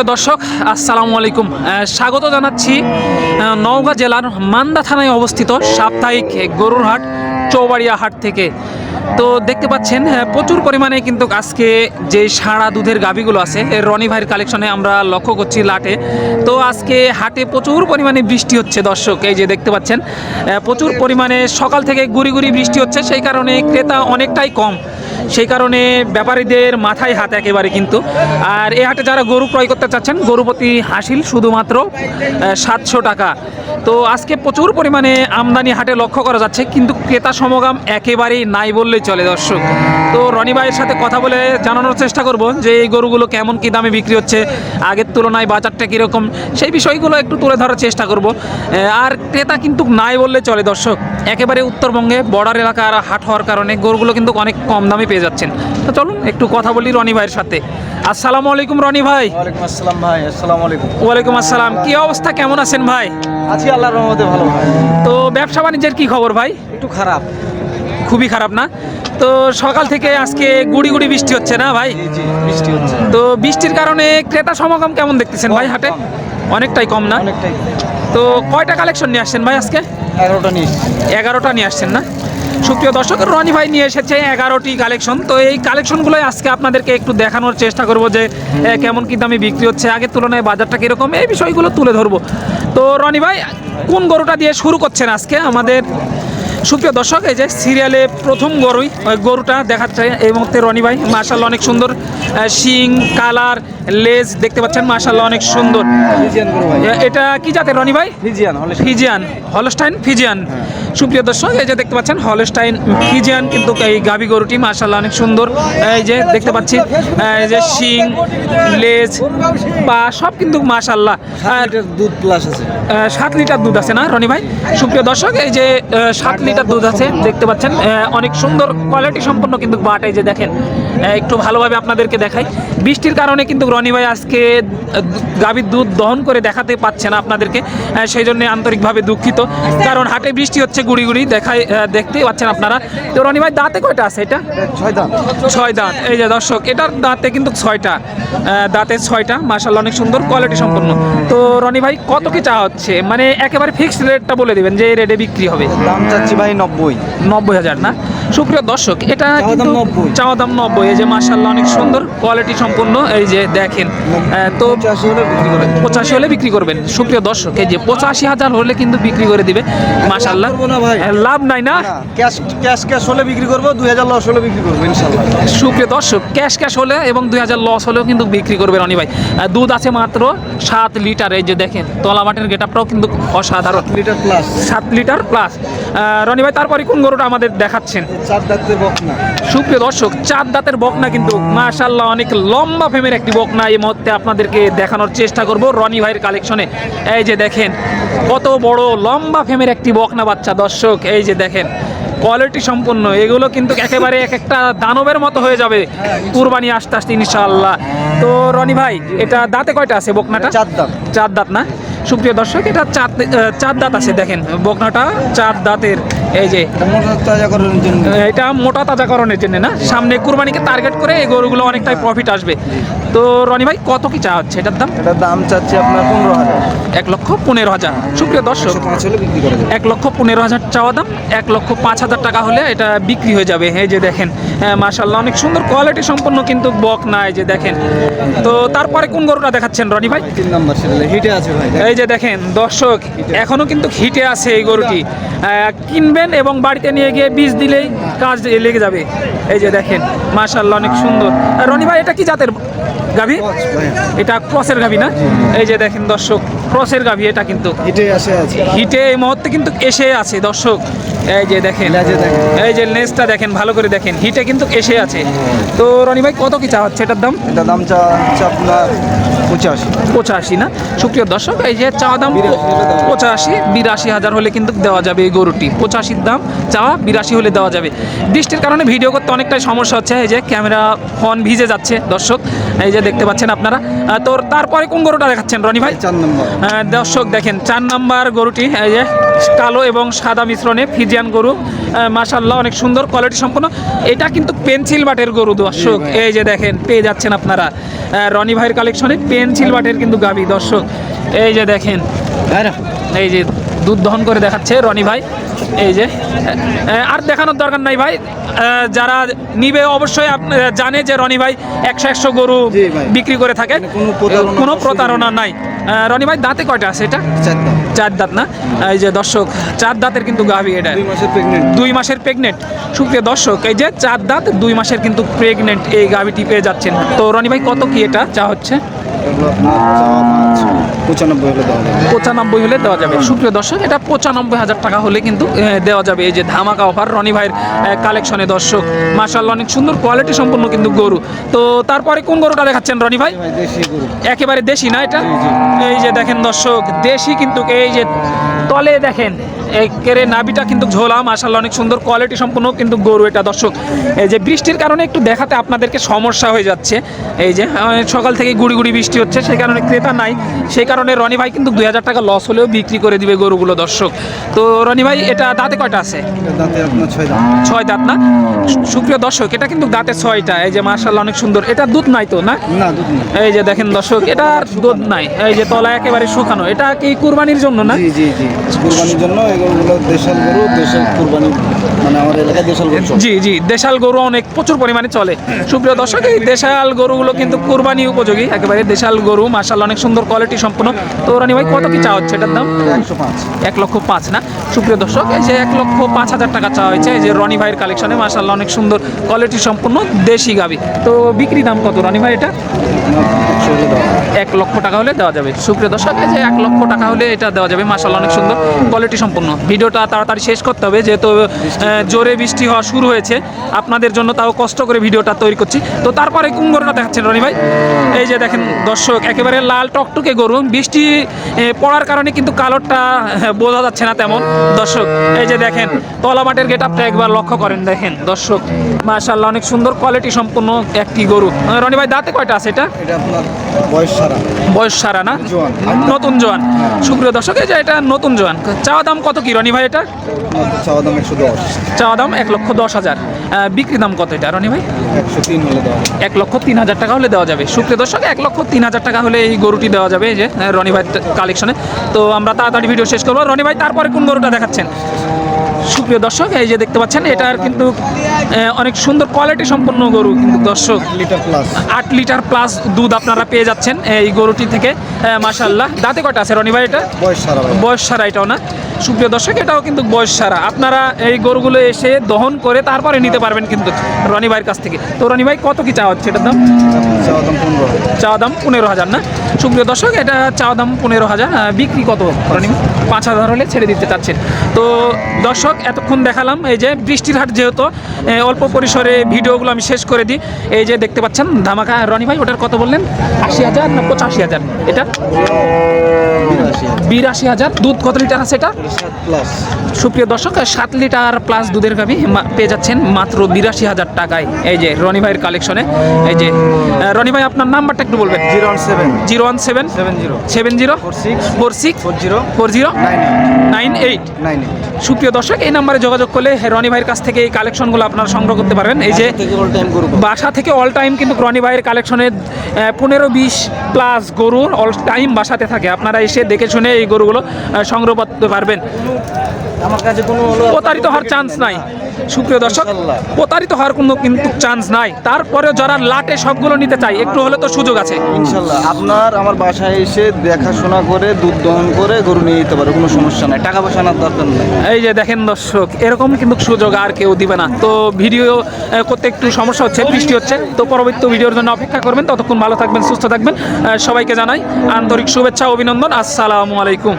সুপ্রিয় দর্শক, আসসালামু আলাইকুম। স্বাগত জানাচ্ছি নওগাঁ জেলার মান্দা থানায় অবস্থিত সাপ্তাহিক গরুর হাট চৌবাড়িয়া হাট থেকে। তো দেখতে পাচ্ছেন প্রচুর পরিমাণে কিন্তু আজকে যে সারা দুধের গাবিগুলো আছে রনি ভাইয়ের কালেকশনে আমরা লক্ষ্য করছি লাটে। তো আজকে হাটে প্রচুর পরিমাণে বৃষ্টি হচ্ছে দর্শক, এই যে দেখতে পাচ্ছেন প্রচুর পরিমাণে সকাল থেকে গুড়ি গুড়ি বৃষ্টি হচ্ছে, সেই কারণে ক্রেতা অনেকটাই কম। সেই কারণে ব্যাপারীদের মাথায় হাত একেবারে কিন্তু। আর এ হাটে যারা গরু ক্রয় করতে চাচ্ছেন, গরুপতি হাসিল শুধুমাত্র সাতশো টাকা। তো আজকে প্রচুর পরিমাণে আমদানি হাটে লক্ষ্য করা যাচ্ছে, কিন্তু ক্রেতা সমাগম একেবারেই নাই বললেই চলে দর্শক। তো রনি ভাইয়ের সাথে কথা বলে জানানোর চেষ্টা করব যে এই গরুগুলো কেমন কী দামে বিক্রি হচ্ছে, আগের তুলনায় বাজারটা কীরকম, সেই বিষয়গুলো একটু তুলে ধরার চেষ্টা করব। আর ক্রেতা কিন্তু নাই বললে চলে দর্শক। একেবারে উত্তরবঙ্গে, বর্ডার এলাকার হাট হওয়ার কারণে গরুগুলো কিন্তু অনেক কম দামে পেয়ে যাচ্ছেন। তো চলুন একটু কথা বলি রনি ভাইয়ের সাথে। আসসালামু আলাইকুম রনি ভাই। ওয়ালাইকুম আসসালাম ভাই আসসালামু আলাইকুম। ওয়ালাইকুম আসসালাম। কি অবস্থা? কেমন আছেন ভাই? আছি আল্লাহর রহমতে ভালো ভাই। তো ব্যবসা বাণিজ্যের কি খবর ভাই? একটু খারাপ। খুবই খারাপ না? তো সকাল থেকে আজকে গুড়ি গুড়ি বৃষ্টি হচ্ছে না ভাই? বৃষ্টি হচ্ছে। তো বৃষ্টির কারণে ক্রেতা সমাগম কেমন দেখতেছেন ভাই হাটে? অনেকটাই কম না? অনেকটাই তো কয়টা কালেকশন নিয়ে আসছেন ভাই আজকে? এগারোটা নিস এগারোটা নিয়ে আসছেন না? সুপ্রিয় দর্শক রনি ভাই নিয়ে এসেছে এগারোটি কালেকশন তো এই কালেকশনগুলোই আজকে আপনাদেরকে একটু দেখানোর চেষ্টা করব যে কেমন কি দামে বিক্রি হচ্ছে। আগের তুলনায় বাজারটা কীরকম? এই বিষয়গুলো তুলে ধরবো। তো রনি ভাই কোন গরুটা দিয়ে শুরু করছেন আজকে? আমাদের সুপ্রিয় দর্শক এই যে সিরিয়ালে প্রথম গরুই ওই গরুটা দেখাচ্ছে এই মুহূর্তে রনি ভাই। মার্শাল্লাহ অনেক সুন্দর শিং কালার লেজ দেখতে পাচ্ছেন মার্শাল্লাহ অনেক সুন্দর। এটা কি জাতের রনি ভাই? Friesian Friesian Holstein Friesian. সুপ্রিয় দর্শক এই যে দেখতে পাচ্ছেন হলস্টাইন ফিজিয়ান কিন্তু এই গাবি গরুটি মাশাল্লাহ অনেক সুন্দর। এই যে দেখতে পাচ্ছি এই যে শিং লেজ পা সব কিন্তু মাশাল্লাহ আর দুধ প্লাস আছে। সাত লিটার দুধ আছে না রনি ভাই? সুপ্রিয় দর্শক এই যে সাত লিটার দুধ আছে দেখতে পাচ্ছেন। অনেক সুন্দর কোয়ালিটি সম্পন্ন কিন্তু বাট এই যে দেখেন একটু ভালোভাবে আপনাদেরকে দেখাই। বৃষ্টির কারণে কিন্তু রনি ভাই আজকে গাভীর দুধ দহন করে দেখাতে পাচ্ছে না আপনাদেরকে। সেই জন্য আন্তরিকভাবে দুঃখিত। কারণ হাটে বৃষ্টি হচ্ছে গুড়ি গুড়ি দেখাই দেখতেই পাচ্ছেন আপনারা। তো রনি ভাই দাঁতে কয়টা আছে এটা? ছয় দাঁত। ছয় দাঁত। এই যে দর্শক এটার দাঁতে কিন্তু ছয়টা। দাঁতে ছয়টা। মাসাল্লাহ অনেক সুন্দর কোয়ালিটি সম্পন্ন। তো রনি ভাই কত কি চা হচ্ছে? মানে একেবারে ফিক্সড রেটটা বলে দেবেন যে এই রেটে বিক্রি হবে। দাম চাচ্ছি ভাই নব্বই। নব্বই হাজার না? সুপ্রিয় দর্শক এটা কিন্তু চাওয়া দাম নব্বই। এই যে মাসাল্লাহ অনেক সুন্দর কোয়ালিটি সম্পন্ন এই যে দেখেন তো পঁচাশি হলে বিক্রি করবেন। সুপ্রিয় দর্শক এই যে পঁচাশি হাজার হলে কিন্তু বিক্রি করে দিবে। করব লাভ নাই না? ক্যাশ ক্যাশ ক্যাশ হলে বিক্রি করব দুই হাজার লস হলে বিক্রি করব ইনশাল্লাহ সুপ্রিয় দর্শক ক্যাশ ক্যাশ হলে এবং দুই হাজার লস হলেও কিন্তু বিক্রি করবে রনি ভাই। দুধ আছে মাত্র সাত লিটার এই যে দেখেন তলা মাটির গেট আপটাও কিন্তু অসাধারণ। লিটার প্লাস সাত লিটার প্লাস রনি ভাই তারপরে কোন গরুটা আমাদের দেখাচ্ছেন? চার দাঁতের বক না সুপ্রিয় দর্শক চার দাঁতের বকনা কিন্তু মাশাল্লাহ অনেক লম্বা ফেমের একটি বকনা এই মুহূর্তে আপনাদেরকে দেখানোর চেষ্টা করব রনি ভাইয়ের কালেকশনে। এই যে দেখেন কত বড় লম্বা ফেমের একটি বকনা বাচ্চা দর্শক এই যে দেখেন কোয়ালিটি সম্পন্ন এগুলো কিন্তু একেবারে এক একটা দানবের মতো হয়ে যাবে কুরবানি আস্তে আস্তে ইনশাআল্লাহ। তো রনি ভাই এটা দাঁতে কয়টা আছে বকনাটা? চার দাঁত। চার দাঁত না? সুপ্রিয় দর্শক এটা চার চাঁদ চার দাঁত আছে দেখেন বকনাটা চার দাঁতের এই যে এটা মোটা তাজাকরণের জন্য না? সামনে কুরবানিকে টার্গেট করে এই গরুগুলো অনেকটাই প্রফিট আসবে। তো রনি ভাই কত কি চা হচ্ছে এটার দাম? এটার দাম চাচ্ছে আপনার পনেরো হাজার। এক লক্ষ পনেরো হাজার। সুপ্রিয় দর্শক এক লক্ষ পনেরো হাজার চাওয়া দাম এক লক্ষ পাঁচ হাজার টাকা হলে এটা বিক্রি হয়ে যাবে। এই যে দেখেন মার্শাল্লাহ অনেক সুন্দর কোয়ালিটি সম্পন্ন কিন্তু বক নাই যে দেখেন। তো তারপরে কোন গরুটা দেখাচ্ছেন রনি ভাই? তিন নম্বর হিটে আছে ভাই এই যে দেখেন দর্শক এখনও কিন্তু হিটে আছে এই গরুটি। কিনবেন এবং বাড়িতে নিয়ে গিয়ে বীজ দিলেই কাজ লেগে যাবে। এই যে দেখেন মাশাল্লাহ অনেক সুন্দর। আর রনি ভাই এটা কি জাতের গাভি? এটা ক্রসের গাভি না? এই যে দেখেন দর্শক ক্রসের গাভি এটা কিন্তু। হিটে এই মুহূর্তে কিন্তু এসে আছে দর্শক। এই যে দেখেন। এই যে লেজটা দেখেন ভালো করে দেখেন হিটে কিন্তু এসে আছে। তো রনি ভাই কত কি চা হচ্ছে এটার দাম? এটা দাম চা হচ্ছে আপনার পঁচাশি। পঁচাশি না? সুপ্রিয় দর্শক এই যে চাওয়া দাম পঁচাশি বিরাশি হাজার হলে কিন্তু দেওয়া যাবে এই গরুটি। পঁচাশির দাম চাওয়া বিরাশি হলে দেওয়া যাবে। বৃষ্টির কারণে ভিডিও করতে অনেকটাই সমস্যা হচ্ছে। এই যে ক্যামেরা ফোন ভিজে যাচ্ছে দর্শক। এই যে দেখতে পাচ্ছেন আপনারা। তো তারপরে কোন গরুটা দেখাচ্ছেন রনি ভাই? চার নম্বর। দর্শক দেখেন চার নাম্বার গরুটি এই যে কালো এবং সাদা মিশ্রণে ফিজিয়ান গরু। মাশাল্লাহ অনেক সুন্দর কোয়ালিটি সম্পন্ন। এটা কিন্তু পেন্সিল বাটের গরু দর্শক এই যে দেখেন পেয়ে যাচ্ছেন আপনারা। রনি ভাইয়ের কালেকশনে পেন্সিল বাটের কিন্তু গাবি দর্শক। এই যে দেখেন এই যে দুধ দহন করে দেখাচ্ছে রনি ভাই। এই যে আর দেখানোর দরকার নাই ভাই। যারা নিবে অবশ্যই জানে যে রনি ভাই একশো একশো গরু বিক্রি করে থাকে। কোনো প্রতারণা নাই। রনি ভাই দাঁতে কয়টা আছে এটা? চার দাঁত। না? এই যে দর্শক চার দাঁতের কিন্তু গাভি এটা। দুই মাসের প্রেগনেন্ট দুই মাসের প্রেগনেন্ট সুপ্রিয় দর্শক এই যে চার দাঁত দুই মাসের কিন্তু প্রেগনেন্ট এই গাভিটি পেয়ে যাচ্ছেন। তো রনি ভাই কত কি এটা? চা হচ্ছে। এগুলো পঁচানব্বই হলে দেওয়া যাবে। পঁচানব্বই হলে দেওয়া যাবে। সুপ্রিয় দর্শক এটা পঁচানব্বই হাজার টাকা হলে কিন্তু দেওয়া যাবে। এই যে ধামাকা অফার রনি ভাইয়ের কালেকশনে দর্শক। মার্শাল্লাহ অনেক সুন্দর কোয়ালিটি সম্পন্ন কিন্তু গরু। তো তারপরে কোন গরুটা দেখাচ্ছেন রনি ভাই? ভাই দেশি গরু। একেবারে দেশি না এটা। এই যে দেখেন দর্শক দেশি কিন্তু এই যে তলে দেখেন। একেরে নাবিটা কিন্তু ঝোলা মাসাল্লাহ অনেক সুন্দর কোয়ালিটি সম্পন্ন কিন্তু গরু এটা। দর্শক এই যে বৃষ্টির কারণে একটু দেখাতে আপনাদেরকে সমস্যা হয়ে যাচ্ছে। এই যে সকাল থেকে গুড়ি গুড়ি বৃষ্টি হচ্ছে সেই কারণে ক্রেতা নাই। সেই কারণে রনি ভাই কিন্তু দুই হাজার টাকা লস হলেও বিক্রি করে দিবে গরুগুলো দর্শক। তো রনি ভাই এটা দাঁতে কয়টা আছে? ছয় দাঁত। না? সুপ্রিয় দর্শক এটা কিন্তু দাঁতে ছয়টা। এই যে মার্শাল্লাহ অনেক সুন্দর। এটা দুধ নাই তো না? এই যে দেখেন দর্শক এটা দুধ নাই। এই যে তলা একেবারে শুকানো। এটা কি কুরবানির জন্য না? জি জি জি। কুরবানির জন্য দেশাল গরু দেশাল কুরবানি মানে আমার এলাকায় দেশাল গরু জি জি দেশাল গরু অনেক প্রচুর পরিমাণে চলে। সুপ্রিয় দর্শক এই দেশাল গরুগুলো কিন্তু কুরবানি উপযোগী। একেবারে দেশাল গরু মাসাল অনেক সুন্দর কোয়ালিটি সম্পন্ন। তো রানি ভাই কত কি চা হচ্ছে এটার দাম? একশো পাঁচ। এক লক্ষ পাঁচ না? সুপ্রিয় দর্শক এই যে এক লক্ষ পাঁচ হাজার টাকা চাওয়া হয়েছে এই যে রনি ভাইয়ের কালেকশনে মাসাল্লাহ অনেক সুন্দর কোয়ালিটি সম্পন্ন দেশি গাবি। তো বিক্রি দাম কত রনি ভাই এটা। এক লক্ষ টাকা হলে দেওয়া যাবে। সুপ্রিয় দর্শক এই যে এক লক্ষ টাকা হলে এটা দেওয়া যাবে মাসাল্লাহ অনেক সুন্দর কোয়ালিটি সম্পন্ন। ভিডিওটা তাড়াতাড়ি শেষ করতে হবে যেহেতু জোরে বৃষ্টি হওয়া শুরু হয়েছে। আপনাদের জন্য তাও কষ্ট করে ভিডিওটা তৈরি করছি। তো তারপরে কোন গরুটা দেখাচ্ছেন রনি ভাই। এই যে দেখেন দর্শক একেবারে লাল টকটকে গরু। বৃষ্টি পড়ার কারণে কিন্তু কালোরটা বোঝা যাচ্ছে না তেমন। দর্শক এই যে দেখেন তলা মাঠের গেট আপটা একবার লক্ষ্য করেন দেখেন। দর্শক মাশাল্লাহ অনেক সুন্দর কোয়ালিটি সম্পূর্ণ একটি গরু। রনি ভাই দাঁতে কয়টা আছে এটা? এটা বয়স সারা। বয়স সারা না? নতুন জোয়ান। সুপ্রিয় দর্শক এই যে এটা নতুন জোয়ান। চাওয়া দাম কত কি রনি ভাই এটা চাওয়া দাম একশো দশ। চাওয়া দাম এক লক্ষ দশ হাজার। বিক্রি দাম কত এটা রনি ভাই? তিন হলে দেওয়া যাবে। এক লক্ষ তিন হাজার টাকা হলে দেওয়া যাবে। সুপ্রিয় দর্শক এক লক্ষ তিন হাজার টাকা হলে এই গরুটি দেওয়া যাবে এই যে রনি ভাই কালেকশনে তো আমরা তাড়াতাড়ি ভিডিও শেষ করব। রনি ভাই তারপরে কোন গরুটা দেখাচ্ছেন? সুপ্রিয় দর্শক এই যে দেখতে পাচ্ছেন এটার কিন্তু অনেক সুন্দর কোয়ালিটি সম্পন্ন গরু কিন্তু দর্শক। লিটার প্লাস আট লিটার প্লাস দুধ আপনারা পেয়ে যাচ্ছেন এই গরুটি থেকে মাসাল্লাহ দাঁতে কয়টা আছে রনি ভাই এটা? বয়স সারা বয়স সারা এটাও না? সুপ্রিয় দর্শক এটাও কিন্তু বয়স সারা। আপনারা এই গরুগুলো এসে দহন করে তারপরে নিতে পারবেন কিন্তু রনি ভাইয়ের কাছ থেকে। তো রনি ভাই কত কি চাওয়া হচ্ছে এটার দাম? চাওয়া দাম পনেরো হাজার। চাওয়া দাম পনেরো হাজার না? সুপ্রিয় দর্শক এটা চাওয়া দাম পনেরো হাজার বিক্রি কত রনি পাঁচ হাজার হলে ছেড়ে দিতে চাচ্ছেন। তো দর্শক এতক্ষণ দেখালাম এই যে বৃষ্টির হাট যেহেতু অল্প পরিসরে ভিডিওগুলো আমি শেষ করে দিই। এই যে দেখতে পাচ্ছেন ধামাকা রনি ভাই ওটার কত বললেন? আশি হাজার না পঁচাশি হাজার? এটা? বিরাশি হাজার। দুধ কত লিটার আছে এটা? সুপ্রিয় দর্শক সাত লিটার প্লাস দুধের গাভি পেয়ে যাচ্ছেন মাত্র বিরাশি হাজার টাকায়। এই যে রনি ভাইয়ের কালেকশনে এই যে রনি ভাই আপনার নাম্বারটা একটু বলবেন। Zero one seven. Zero one seven. Seven zero. Seven zero. Four six. Four six. Four zero. Four zero. Nine eight. Nine eight. সুপ্রিয় দর্শক এই নাম্বারে যোগাযোগ করলে রনি ভাইয়ের কাছ থেকে এই কালেকশনগুলো আপনারা সংগ্রহ করতে পারবেন। এই যে বাসা থেকে অল টাইম কিন্তু রনি ভাইয়ের কালেকশনে পনেরো বিশ প্লাস গরুর অল টাইম বাসাতে থাকে। আপনারা এসে দেখে শুনে এই গরুগুলো সংগ্রহ করতে পারবেন। আমার কাছে কোনো প্রতারিত হওয়ার চান্স নাই। সুপ্রিয় দর্শক প্রতারিত হওয়ার কোনো কিন্তু চান্স নাই। তারপরেও যারা লাটে সবগুলো নিতে চায় একটু হলে তো সুযোগ আছে। ইনশাল্লাহ। আপনার আমার বাসায় এসে দেখাশোনা করে দুধ দহন করে গরু নিয়ে যেতে পারে কোনো সমস্যা নাই। টাকা পয়সা আনার দরকার নেই। এই যে দেখেন দর্শক এরকম কিন্তু সুযোগ আর কেউ দিবে না। তো ভিডিও করতে একটু সমস্যা হচ্ছে বৃষ্টি হচ্ছে। তো পরবর্তী ভিডিওর জন্য অপেক্ষা করবেন। ততক্ষণ ভালো থাকবেন সুস্থ থাকবেন। সবাইকে জানাই আন্তরিক শুভেচ্ছা অভিনন্দন। আসসালামু আলাইকুম।